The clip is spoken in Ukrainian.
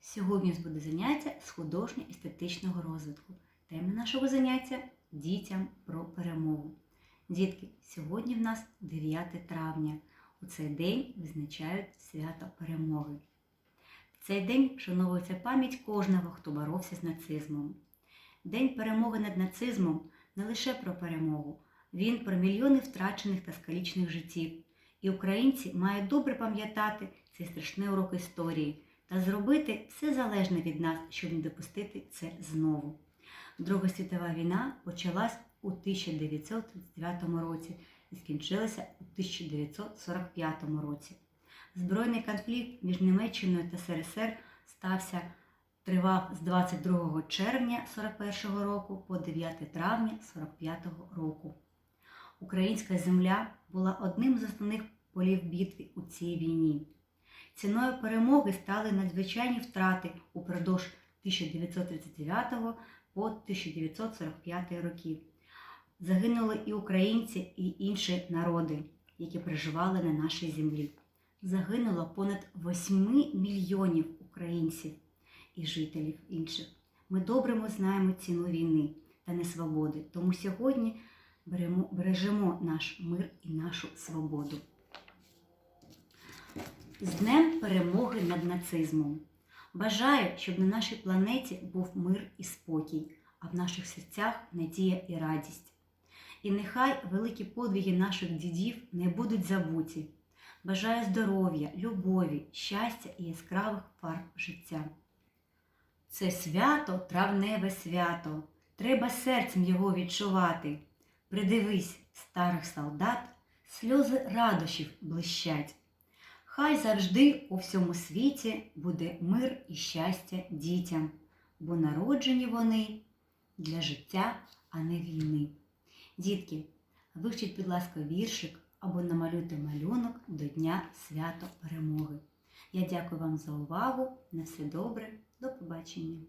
Сьогодні у нас буде заняття з художньо-естетичного розвитку. Тема нашого заняття дітям про перемогу. Дітки, сьогодні в нас 9 травня. У цей день визначають свято перемоги. В цей день вшановується пам'ять кожного, хто боровся з нацизмом. День перемоги над нацизмом не лише про перемогу, він про мільйони втрачених та скалічених життів. І українці мають добре пам'ятати цей страшний урок історії та зробити все залежне від нас, щоб не допустити це знову. Друга світова війна почалась у 1939 році і скінчилася у 1945 році. Збройний конфлікт між Німеччиною та СРСР стався тривав з 22 червня 41 року по 9 травня 45 року. Українська земля була одним з основних полів битви у цій війні. Ціною перемоги стали надзвичайні втрати упродовж 1939 по 1945 років. Загинули і українці, і інші народи, які проживали на нашій землі. Загинуло понад 8 мільйонів українців і жителів інших. Ми добре знаємо ціну війни та несвободи, тому сьогодні бережемо наш мир і нашу свободу. З Днем перемоги над нацизмом. Бажаю, щоб на нашій планеті був мир і спокій, а в наших серцях надія і радість. І нехай великі подвиги наших дідів не будуть забуті. Бажаю здоров'я, любові, щастя і яскравих фарб життя. Це свято, травневе свято, треба серцем його відчувати. Придивись, старих солдат, сльози радощів блищать. Хай завжди у всьому світі буде мир і щастя дітям, бо народжені вони для життя, а не війни. Дітки, вивчіть, будь ласка, віршик або намалюйте малюнок до Дня свято перемоги. Я дякую вам за увагу. На все добре, до побачення!